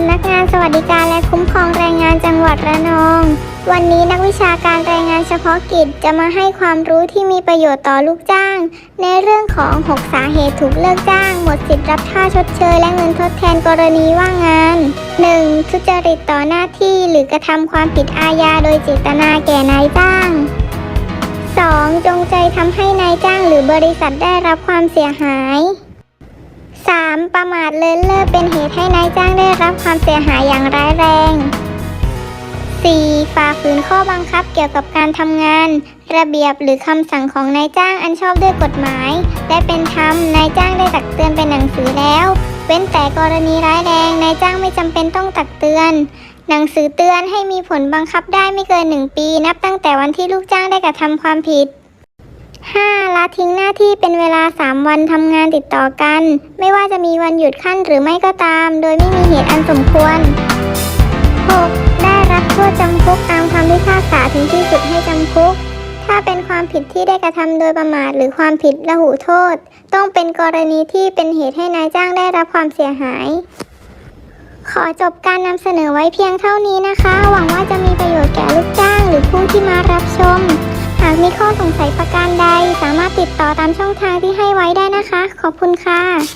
ำนักงานสวัสดิการและคุ้มครองแรงงานจังหวัดระนอง วันนี้นักวิชาการแรงงานเฉพาะกิจจะมาให้ความรู้ที่มีประโยชน์ต่อลูกจ้าง ในเรื่องของ 6 สาเหตุถูกเลิกจ้าง หมดสิทธิ์รับค่าชดเชยและเงินทดแทนกรณีว่างงาน 1. ทุจริตต่อหน้าที่หรือกระทำความผิดอาญาโดยเจตนาแก่นายจ้าง 2. จงใจทำให้นายจ้างหรือบริษัทได้รับความเสียหาย ประมาทเลินเล่อเป็นเหตุให้นายจ้างได้รับความเสียหายอย่างร้ายแรง 4. ฝ่าฝืนข้อบังคับเกี่ยวกับการทำงาน ระเบียบหรือคำสั่งของนายจ้างอันชอบด้วยกฎหมายและเป็นธรรมนายจ้างได้ตักเตือนเป็นหนังสือแล้ว เว้นแต่กรณีร้ายแรงนายจ้างไม่จำเป็นต้องตักเตือน หนังสือเตือนให้มีผลบังคับได้ไม่เกิน1ปี นับตั้งแต่วันที่ลูกจ้างได้กระทำความผิด 5. ละทิ้งหน้าที่เป็นเวลา 3 วันทำงานติดต่อกัน ไม่ว่าจะมีวันหยุดขั้นหรือไม่ก็ตาม โดยไม่มีเหตุอันสมควร 6. ได้รับโทษจำคุกตามคำพิพากษาถึงที่สุดให้จำคุก ถ้าเป็นความผิดที่ได้กระทำโดยประมาทหรือความผิดละหูโทษ ต้องเป็นกรณีที่เป็นเหตุให้นายจ้างได้รับความเสียหาย ขอจบการนำเสนอไว้เพียงเท่านี้นะคะ หวังว่าจะมีประโยชน์แก่ลูกจ้าง ข้อสงสัยประการใด สามารถติดต่อตามช่องทางที่ให้ไว้ได้นะคะ ขอบคุณค่ะ